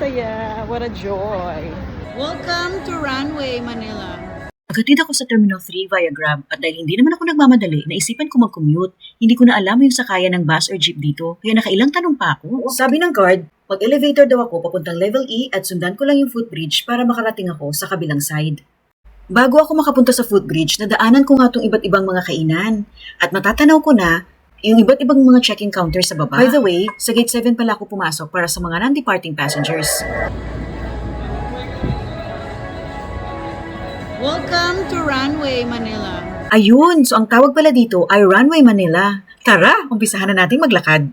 saya. What a joy. Welcome to Runway, Manila. Pagkatid ako sa Terminal 3 via Grab at dahil hindi naman ako nagmamadali, naisipan ko mag-commute. Hindi ko na alam yung sakayan ng bus or jeep dito, kaya nakailang tanong pa ako. Sabi ng guard, mag-elevator daw ako papuntang level E at sundan ko lang yung footbridge para makarating ako sa kabilang side. Bago ako makapunta sa footbridge, nadaanan ko nga itong iba't ibang mga kainan. At matatanaw ko na yung iba't ibang mga check-in counter sa baba. By the way, sa gate 7 pala ako pumasok para sa mga non-departing passengers. Welcome to Runway, Manila. Ayun, so ang tawag pala dito ay Runway Manila. Tara, umpisahan na nating maglakad.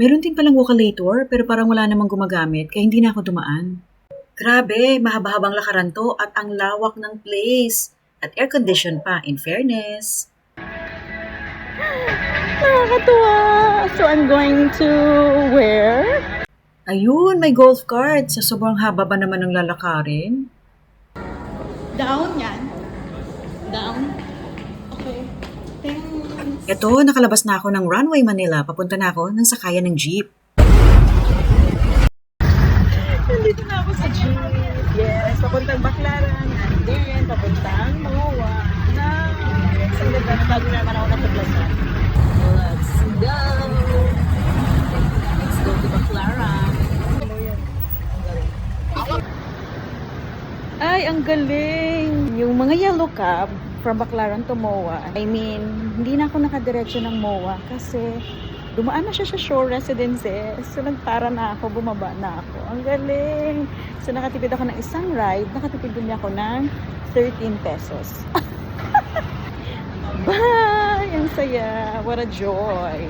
Meron din palang walkalator pero parang wala namang gumagamit kaya hindi na ako dumaan. Grabe, mahaba-habang lakaran to at ang lawak ng place. At air-condition pa, in fairness. Nakakatuwa. So I'm going to where? Ayun, may golf cart. Sa sobrang haba ba naman ng lalakarin? Down yan. Down. Okay. Thanks. Eto, nakalabas na ako ng Runway Manila. Papunta na ako ng sakayan ng jeep. Nandito na ako sa jeep. Yes, papuntang Baclaran. And then, papuntang Moa. Nice. Ang ganda na bago naman ako natuklasan. Ay, ang galing! Yung mga yellow cab from Baclaran to MOA. I mean, hindi na ako nakadiretso ng MOA kasi dumaan na siya sa shore residences. So, nagpara na ako, bumaba na ako. Ang galing! So, nakatipid ako ng isang ride. Nakatipid din ako ng 13 pesos. Bye! Ang saya! What a joy!